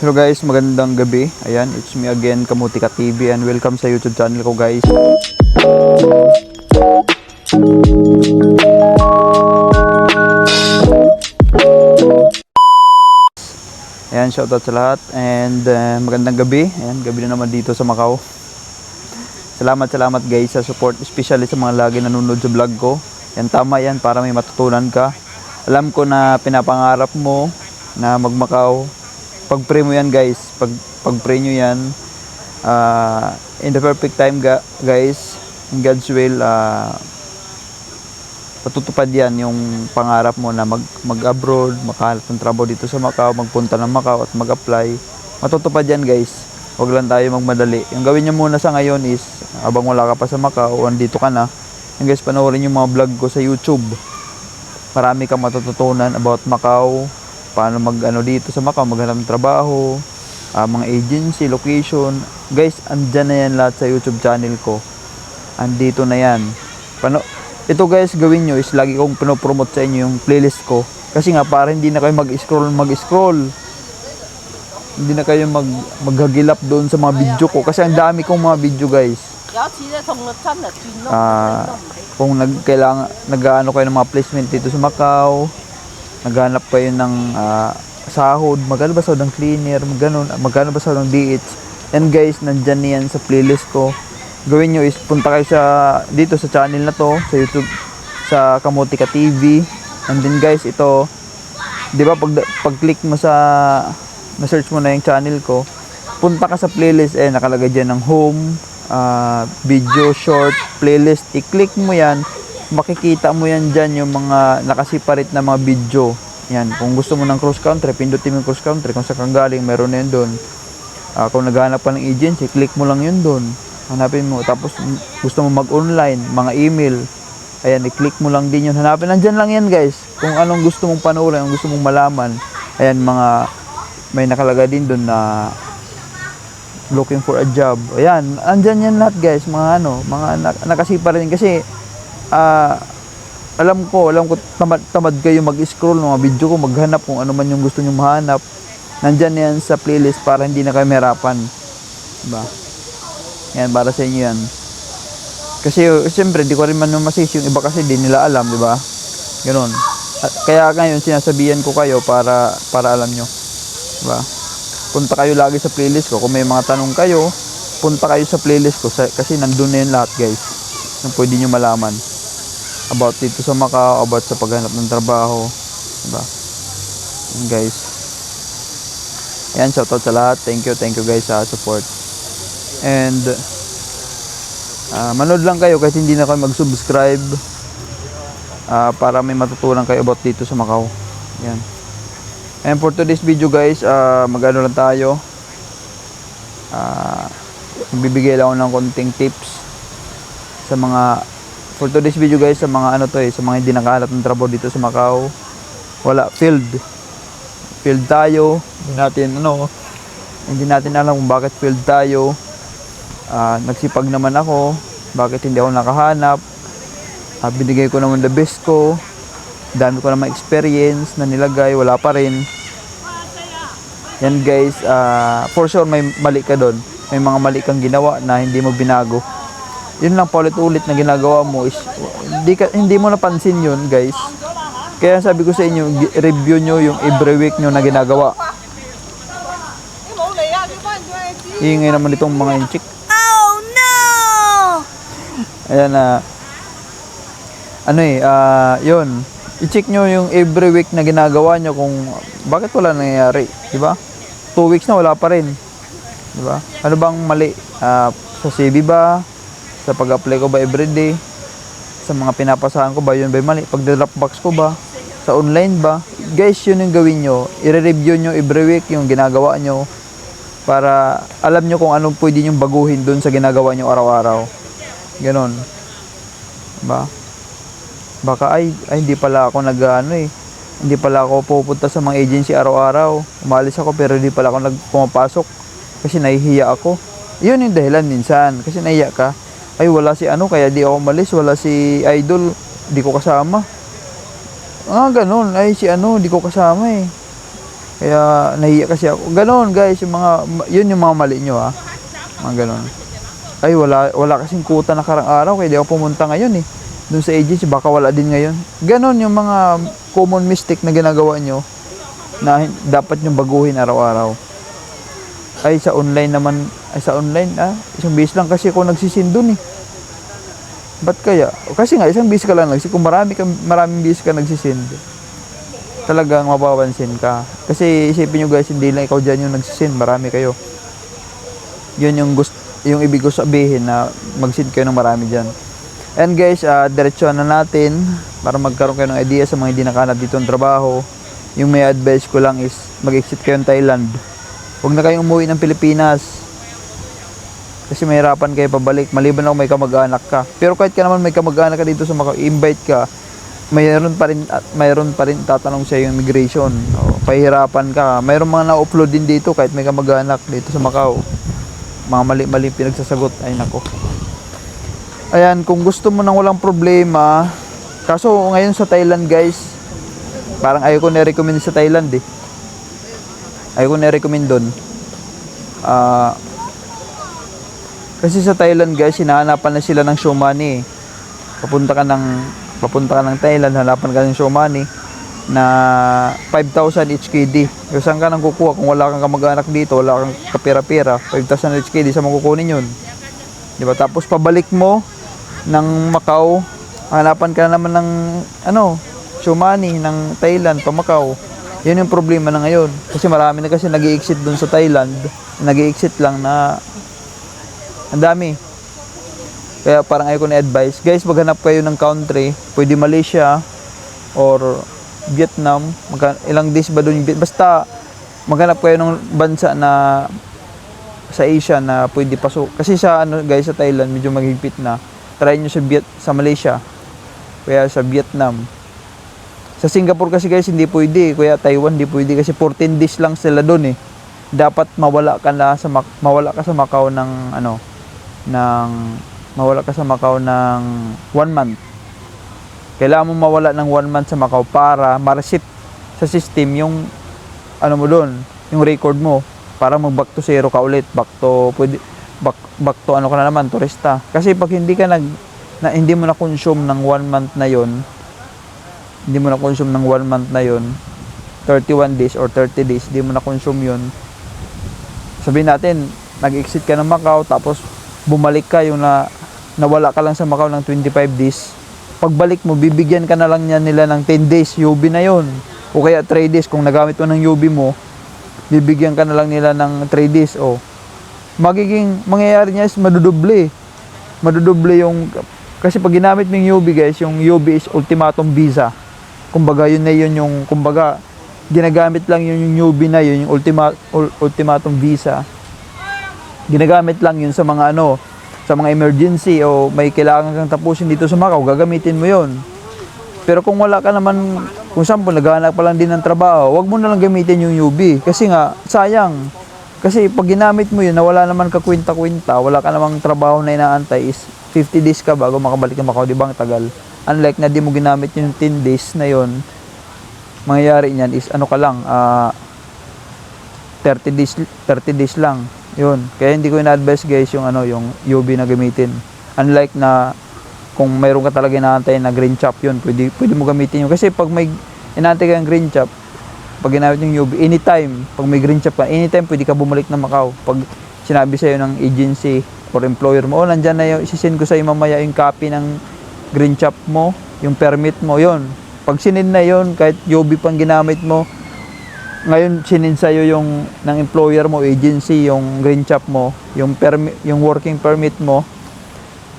Hello guys, magandang gabi. Ayan, it's me again, Kamutika TV and welcome sa YouTube channel ko guys. Ayan, shoutout sa lahat and uh, magandang gabi. Ayan, gabi na naman dito sa Macau. Salamat, salamat guys sa support, especially sa mga lagi nanonood sa vlog ko. Yan, tama yan para may matutunan ka. Alam ko na pinapangarap mo na magmakaw. Pag pray mo yan guys, pag, pag pray nyo yan, ah, in the perfect time ga- guys, in God's will, ah, patutupad yan yung pangarap mo na mag, mag-abroad, makahanap ng trabaho dito sa Macau, magpunta ng Macau at mag-apply. Matutupad yan guys. Huwag lang tayo magmadali. Yung gawin nyo muna sa ngayon is, abang wala ka pa sa Macau, andito ka na, yung guys, panoorin yung mga vlog ko sa YouTube. Marami kang matututunan about Macau, paano mag ano dito sa Macau, maghanap ng trabaho, uh, mga agency, location. Guys, andyan na yan lahat sa YouTube channel ko. Andito na yan. Pano ito guys, gawin nyo is lagi kong pinopromote sa inyo yung playlist ko. Kasi nga, para hindi na kayo mag-scroll, mag-scroll. Hindi na kayo mag maghagilap doon sa mga video ko. Kasi ang dami kong mga video guys. Uh, kung nag, kailangan, nag-ano kayo ng mga placement dito sa Macau, naghanap kayo ng ah, sahod, magkano ba sahod ng cleaner, magkano, magkano ba sahod ng DH. And guys, nandyan yan sa playlist ko. Gawin nyo is punta kayo sa dito sa channel na to, sa YouTube, sa Kamotika TV. And then guys, ito, di ba pag, pag-click mo sa, na-search mo na yung channel ko, punta ka sa playlist, eh, nakalagay dyan ng home, ah, video, short, playlist. I-click mo yan, makikita mo yan dyan yung mga nakasiparate na mga video. Yan, kung gusto mo ng cross country, pindutin mo yung cross country. Kung saan kang galing, meron na yun doon. Ah, kung naghahanap ka ng agency, click mo lang yun doon. Hanapin mo. Tapos gusto mo mag-online, mga email. Ayan, i-click mo lang din yun. Hanapin, nandyan lang yan guys. Kung anong gusto mong panoorin, anong gusto mong malaman. Ayan, mga, may nakalagay din doon na looking for a job. Ayan, andyan yan lahat guys, mga ano, mga nak- nakasipa rin kasi ah alam ko, alam ko tamad, tamad kayo mag-scroll ng mga video ko, maghanap kung ano man yung gusto nyo mahanap. Nandyan yan sa playlist para hindi na kayo mahirapan. Diba? Yan, para sa inyo yan. Kasi uh, siyempre, di ko rin man masisi yung iba kasi di nila alam, di ba? Ganun. At kaya ngayon sinasabihan ko kayo para para alam nyo. Di ba? Punta kayo lagi sa playlist ko. Kung may mga tanong kayo, punta kayo sa playlist ko kasi nandun na yun lahat, guys. Yung pwede nyo malaman. About dito sa Macau, about sa paghanap ng trabaho. Di ba? Yun, guys. Ayan, shoutout sa lahat. Thank you, thank you guys sa support. And ah manood lang kayo kahit hindi na kayo mag-subscribe ah, para may matutunan kayo about dito sa Macau. Yan. And for today's video guys, ah magano lang tayo. Ah bibigay lang ako ng konting tips sa mga for today's video guys sa mga ano to eh, sa mga hindi nakahanap ng trabaho dito sa Macau. Wala field. Field tayo. Hindi natin ano, hindi natin alam kung bakit field tayo. Ah, nagsipag naman ako. Bakit hindi ako nakahanap? Ah, binigay ko naman the best ko. Dami ko naman experience na nilagay, wala pa rin. Yan guys, ah, for sure may mali ka doon. May mga mali kang ginawa na hindi mo binago yun lang paulit-ulit na ginagawa mo is hindi, ka, hindi mo napansin yun guys. Kaya sabi ko sa inyo review nyo yung every week nyo na ginagawa. Iingay naman itong mga inchik oh no! Ayan na uh, ano eh uh, yun. I-check nyo yung every week na ginagawa nyo kung bakit wala nangyayari di ba? Two weeks na wala pa rin di ba? Ano bang mali? Uh, sa CV ba? Sa pag-apply ko ba everyday? Sa mga pinapasahan ko ba? Yun ba mali? Pag Dropbox ko ba? Sa online ba? Guys, yun yung gawin nyo. I-review nyo every week yung ginagawa nyo para alam nyo kung anong pwede nyo baguhin dun sa ginagawa nyo araw-araw. Ganon. Ba? Baka ay, ay hindi pala ako nag ano eh. Hindi pala ako pupunta sa mga agency araw-araw. Umalis ako pero hindi pala ako nagpumapasok kasi nahihiya ako. Yun yung dahilan minsan kasi nahiya ka. Ay wala si ano kaya di ako umalis, wala si idol, di ko kasama. Ah, ganun. Ay si ano, di ko kasama eh. Kaya nahiya kasi ako. Ganon guys, yung mga, yun yung mga mali nyo ha. Mga ganon. Ay, wala, wala kasing kuta na karang araw, kaya di ako pumunta ngayon eh. Doon sa agency, baka wala din ngayon. Ganon yung mga common mistake na ginagawa nyo na dapat nyo baguhin araw-araw. Ay, sa online naman, ay sa online, ah, isang beses lang kasi ako nagsisin dun eh. Ba't kaya? Kasi nga, isang beses ka lang nagsisin. Kung marami ka, maraming beses ka nagsisend, talagang mapapansin ka. Kasi isipin nyo guys, hindi lang ikaw dyan yung nagsisin, marami kayo. Yun yung gusto, yung ibig ko sabihin na mag-send kayo ng marami dyan. And guys, uh, diretsyon na natin para magkaroon kayo ng idea sa mga hindi nakahanap dito ng trabaho. Yung may advice ko lang is mag-exit kayo ng Thailand. Huwag na kayong umuwi ng Pilipinas. Kasi mahirapan kayo pabalik. Maliban ako may kamag-anak ka. Pero kahit ka naman may kamag-anak ka dito sa Macau, invite ka, mayroon pa rin at mayroon pa rin tatanong sa yung immigration. O, pahirapan ka. Mayroon mga na-upload din dito kahit may kamag-anak dito sa Macau. Mga mali-mali pinagsasagot. Ay nako. Ayan, kung gusto mo nang walang problema, kaso ngayon sa Thailand guys, parang ayaw ko na-recommend sa Thailand eh. Ayaw ko na-recommend doon. Ah, kasi sa Thailand guys, hinahanapan na sila ng show money. Papunta ka ng papunta ka ng Thailand, hanapan ka ng show money na 5,000 HKD. Kasi saan ka nang kukuha kung wala kang kamag-anak dito, wala kang kapira-pira, 5,000 HKD sa makukunin yun. Di ba? Tapos pabalik mo ng Macau, hanapan ka naman ng ano, show money ng Thailand pa Macau. Yun yung problema na ngayon. Kasi marami na kasi nag exit dun sa Thailand. nag exit lang na ang dami. Kaya parang ayaw ko na advice. Guys, maghanap kayo ng country. Pwede Malaysia or Vietnam. Magka, ilang days ba doon Basta maghanap kayo ng bansa na sa Asia na pwede pasok. Kasi sa ano guys sa Thailand medyo maghigpit na. Try nyo sa Viet sa Malaysia. Kaya sa Vietnam. Sa Singapore kasi guys hindi pwede. Kaya Taiwan hindi pwede kasi 14 days lang sila doon eh. Dapat mawala ka na sa mawala ka sa Macau ng ano ng mawala ka sa Macau ng 1 month. Kailangan mo mawala ng 1 month sa Macau para ma-reset sa system yung ano mo doon, yung record mo para mag back to zero ka ulit, back to pwede back, back to ano ka na naman, turista. Kasi pag hindi ka nag na, hindi mo na consume ng 1 month na yon hindi mo na consume ng 1 month na yon 31 days or 30 days, hindi mo na consume yon sabihin natin, nag-exit ka ng Macau, tapos bumalik ka yung na, nawala ka lang sa Macau ng 25 days. Pagbalik mo, bibigyan ka na lang niya nila ng 10 days, UB na yon O kaya 3 days, kung nagamit mo ng UB mo, bibigyan ka na lang nila ng 3 days. O, magiging, mangyayari niya is madudoble. Madudoble yung, kasi pag ginamit mo yung UB guys, yung UB is ultimatum visa. Kumbaga, yun na yun yung, kumbaga, ginagamit lang yun yung UB na yun, yung ultima, ul- ultimatum visa. Ginagamit lang yun sa mga ano, sa mga emergency o may kailangan kang tapusin dito sa Macau, gagamitin mo yun. Pero kung wala ka naman, kung sample, naghahanap pa lang din ng trabaho, wag mo na lang gamitin yung UB. Kasi nga, sayang. Kasi pag ginamit mo yun, na wala naman ka kwenta-kwenta, wala ka namang trabaho na inaantay, is 50 days ka bago makabalik ng Macau, di ba? Ang tagal. Unlike na di mo ginamit yung 10 days na yun, mangyayari niyan is ano ka lang, ah 30 days 30 days lang. 'Yun. Kaya hindi ko ina-advise guys yung ano, yung UV na gamitin. Unlike na kung mayroon ka talaga inaantay na green chop 'yun, pwede pwede mo gamitin 'yun kasi pag may inaantay kang green chop, pag ginamit yung UV anytime, pag may green chop ka, anytime pwede ka bumalik ng Macau. Pag sinabi sa'yo ng agency or employer mo, oh, nandyan na yung, isisend ko sa'yo mamaya yung copy ng green chop mo, yung permit mo, yon Pag sinend na yon kahit UV pang ginamit mo, ngayon sinend sa'yo yung ng employer mo, agency, yung green chop mo, yung permit, yung working permit mo,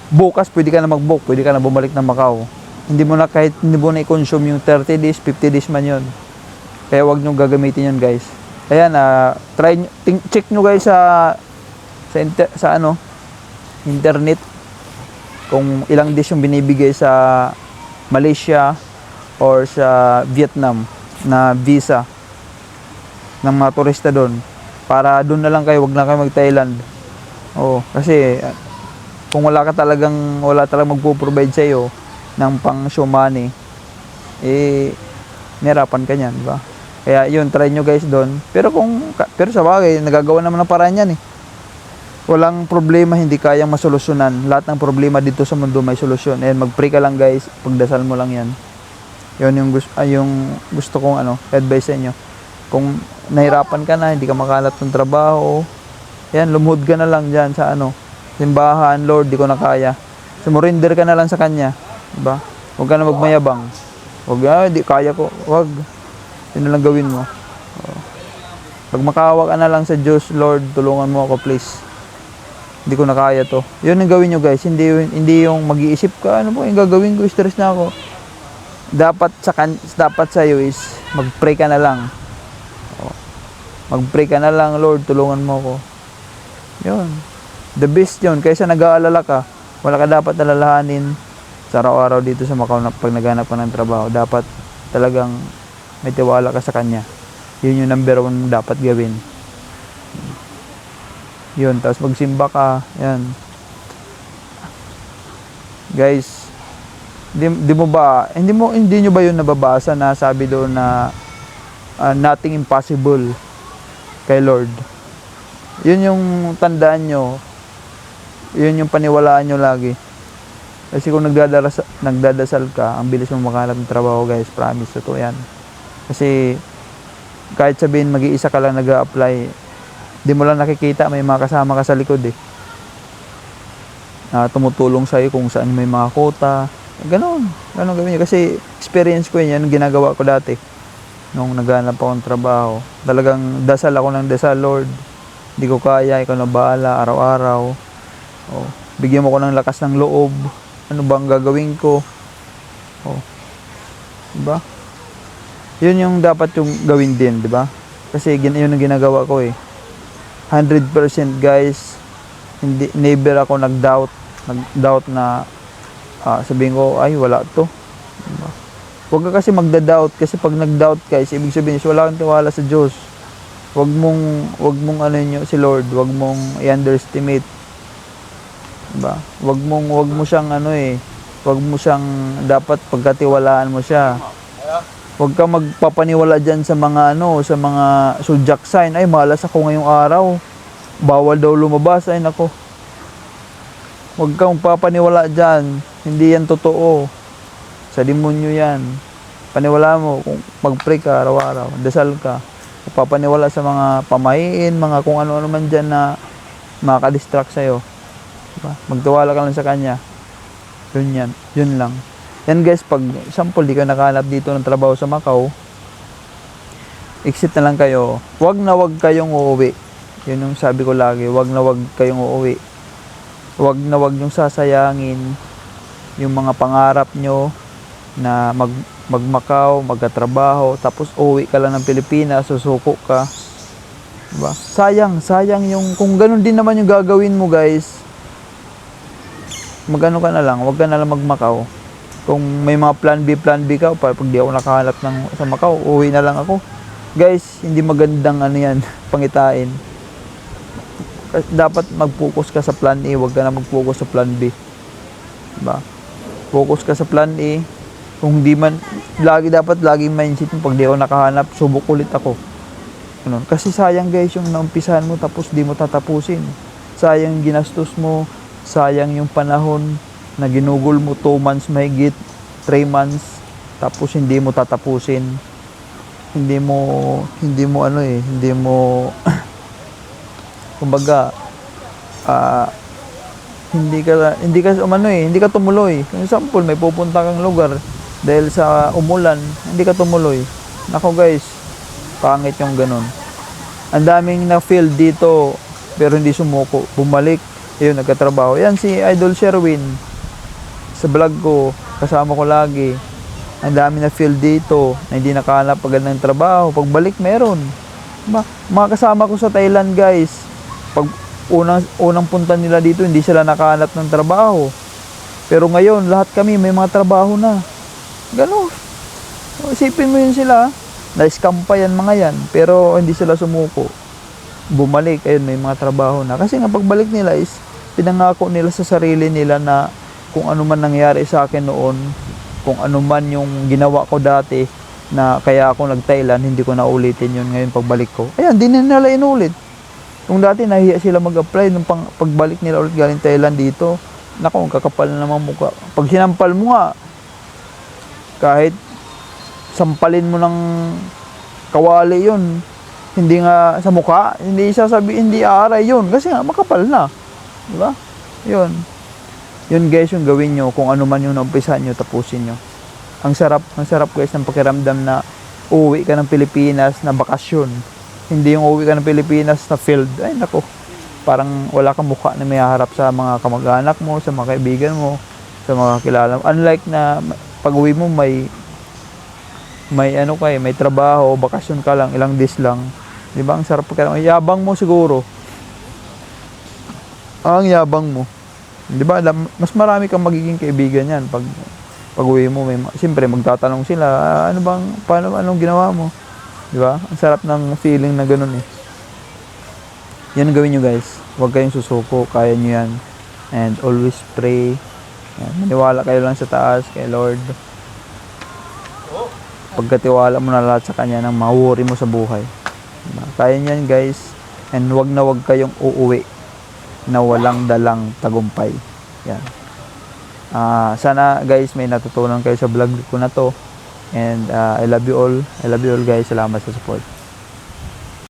bukas pwede ka na mag-book, pwede ka na bumalik ng Macau. Hindi mo na kahit hindi mo na i-consume yung 30 days, 50 days man yon. Kaya wag nyo gagamitin yon guys. Ayan, ah, try ting- check nyo guys sa sa, inter- sa ano, internet kung ilang days yung binibigay sa Malaysia or sa Vietnam na visa ng mga turista doon para doon na lang kayo wag na kayo mag Thailand oo kasi ah, kung wala ka talagang wala talagang magpo-provide sa iyo ng pang show money eh nirapan ka niyan ba Kaya yun, try nyo guys doon. Pero kung, pero sa bagay, nagagawa naman ng paraan yan eh. Walang problema hindi kayang masolusyonan. Lahat ng problema dito sa mundo may solusyon. And mag-pray ka lang guys, pagdasal mo lang yan. Yun yung gusto, yung gusto kong ano, advice sa inyo. Kung nahirapan ka na, hindi ka makalat ng trabaho, yan, lumuhod ka na lang dyan sa ano, simbahan, Lord, di ko na kaya. Sumurinder ka na lang sa Kanya. Diba? Huwag ka na magmayabang. Huwag, ah, di kaya ko. Huwag. Yun na lang gawin mo. Oo. Pag makawa ka na lang sa Diyos, Lord, tulungan mo ako please. Hindi ko na kaya to. Yun ang gawin nyo guys. Hindi, hindi yung mag-iisip ka, ano po yung gagawin ko, stress na ako. Dapat sa dapat sa iyo is mag-pray ka na lang. Mag-pray ka na lang, Lord, tulungan mo ako. Yun. The best yun. Kaysa nag-aalala ka, wala ka dapat alalahanin sa araw-araw dito sa Macau na pag naghanap ka ng trabaho. Dapat talagang may tiwala ka sa Kanya. Yun yung number one mong dapat gawin. Yun. Tapos magsimba ka. Yan. Guys, di, di mo ba, hindi mo, hindi nyo ba yun nababasa na sabi doon na ah, nothing impossible kay Lord. Yun yung tandaan nyo. Yun yung paniwalaan nyo lagi. Kasi kung nagdadasal, nagdadasal ka, ang bilis mo makahanap ng trabaho guys. Promise, totoo yan. Kasi kahit sabihin mag-iisa ka lang nag apply di mo lang nakikita, may mga kasama ka sa likod eh. Na tumutulong sa'yo kung saan may mga kota. Ganon. Ganon gawin nyo. Kasi experience ko yun, yan, ginagawa ko dati. Nung naghanap ako ng trabaho. Talagang dasal ako ng dasal, Lord. Hindi ko kaya, ikaw na bahala, araw-araw. Oh, bigyan mo ko ng lakas ng loob. Ano bang gagawin ko? Oh. Diba? Yun yung dapat yung gawin din, di ba? Kasi yun ang ginagawa ko eh. 100% guys, hindi never ako nag-doubt, nag-doubt na ah, sabihin ko ay wala to. Huwag ka kasi magda-doubt kasi pag nag-doubt ka, is ibig sabihin is wala kang tiwala sa Diyos. Huwag mong huwag mong ano nyo si Lord, huwag mong i-underestimate. Diba? Huwag mong huwag mo siyang ano eh, huwag mo siyang dapat pagkatiwalaan mo siya. Huwag ka magpapaniwala dyan sa mga ano, sa mga zodiac sign. Ay, malas ako ngayong araw. Bawal daw lumabas. Ay, nako. Huwag kang papaniwala dyan. Hindi yan totoo. Sa demonyo yan. Paniwala mo. Kung mag-pray ka araw-araw. Dasal ka. Papaniwala sa mga pamahiin, mga kung ano-ano man dyan na makaka-distract sa'yo. Diba? Magtiwala ka lang sa Kanya. Yun yan. Yun lang. Yan guys, pag sample di ka nakahanap dito ng trabaho sa Macau, exit na lang kayo. Huwag na huwag kayong uuwi. Yun yung sabi ko lagi, huwag na huwag kayong uuwi. Huwag na huwag yung sasayangin yung mga pangarap nyo na mag magmakaw, magkatrabaho, tapos uwi ka lang ng Pilipinas, susuko ka. Diba? Sayang, sayang yung, kung ganun din naman yung gagawin mo guys, magano ka na lang, huwag ka na lang magmakaw. Kung may mga plan B, plan B ka, pa- pag di ako nakahanap ng, sa Macau, uwi na lang ako. Guys, hindi magandang ano yan, pangitain. Dapat mag-focus ka sa plan A, huwag ka na mag-focus sa plan B. Diba? Focus ka sa plan A. Kung di man, lagi dapat laging mindset mo, pag di ako nakahanap, subok ulit ako. Ganun. Kasi sayang guys yung naumpisahan mo tapos di mo tatapusin. Sayang ginastos mo, sayang yung panahon na ginugol mo 2 months mahigit, 3 months, tapos hindi mo tatapusin. Hindi mo, hindi mo ano eh, hindi mo, kumbaga, ah, hindi ka, hindi ka, umano eh, hindi ka tumuloy. Kung example, may pupunta kang lugar, dahil sa umulan, hindi ka tumuloy. Nako guys, pangit yung ganun. Ang daming na-feel dito, pero hindi sumuko. Bumalik, ayun, nagkatrabaho. Yan si Idol Sherwin. Sa vlog ko, kasama ko lagi. Ang dami na feel dito, na hindi nakahanap agad ng trabaho. Pagbalik, meron. Ma mga kasama ko sa Thailand, guys. Pag unang, unang punta nila dito, hindi sila nakahanap ng trabaho. Pero ngayon, lahat kami may mga trabaho na. Gano'n. Isipin mo yun sila. Na-scam pa yan mga yan. Pero hindi sila sumuko. Bumalik, ayun, may mga trabaho na. Kasi nga pagbalik nila is, pinangako nila sa sarili nila na kung ano man nangyari sa akin noon, kung ano man yung ginawa ko dati, na kaya ako nag-Thailand, hindi ko na ulitin yun ngayon pagbalik ko. Ayan, di na nila inulit. Kung dati nahiya sila mag-apply nung pang, pagbalik nila ulit galing Thailand dito, ang kakapal na naman mukha. Pag sinampal mo nga, kahit sampalin mo ng kawali yun, hindi nga sa mukha, hindi sasabi, hindi aaray yun. Kasi nga, makapal na. Di ba? Yun. Yun guys, yung gawin nyo. Kung ano man yung naumpisahan nyo, tapusin nyo. Ang sarap, ang sarap guys ng pakiramdam na uwi ka ng Pilipinas na bakasyon. Hindi yung uwi ka ng Pilipinas na field. Ay nako, parang wala kang mukha na may haharap sa mga kamag-anak mo, sa mga kaibigan mo, sa mga kilala mo. Unlike na pag uwi mo may may ano kay, may trabaho, bakasyon ka lang, ilang days lang. 'Di ba? Ang sarap pakiramdam. Ang Yabang mo siguro. Ang yabang mo. 'Di ba? Mas marami kang magiging kaibigan yan pag pag uwi mo may ma- siyempre magtatanong sila "Ah, ano bang paano anong ginawa mo di ba ang sarap ng feeling na ganun eh yan gawin nyo guys huwag kayong susuko kaya nyo yan and always pray yan. maniwala kayo lang sa taas kay Lord pagkatiwala mo na lahat sa kanya nang mawuri mo sa buhay Diba? kaya nyo yan guys and wag na wag kayong uuwi na walang dalang tagumpay yan Ah, sana guys may natutunan kayo sa vlog ko na to. And ah, I love you all. I love you all guys. Salamat sa support.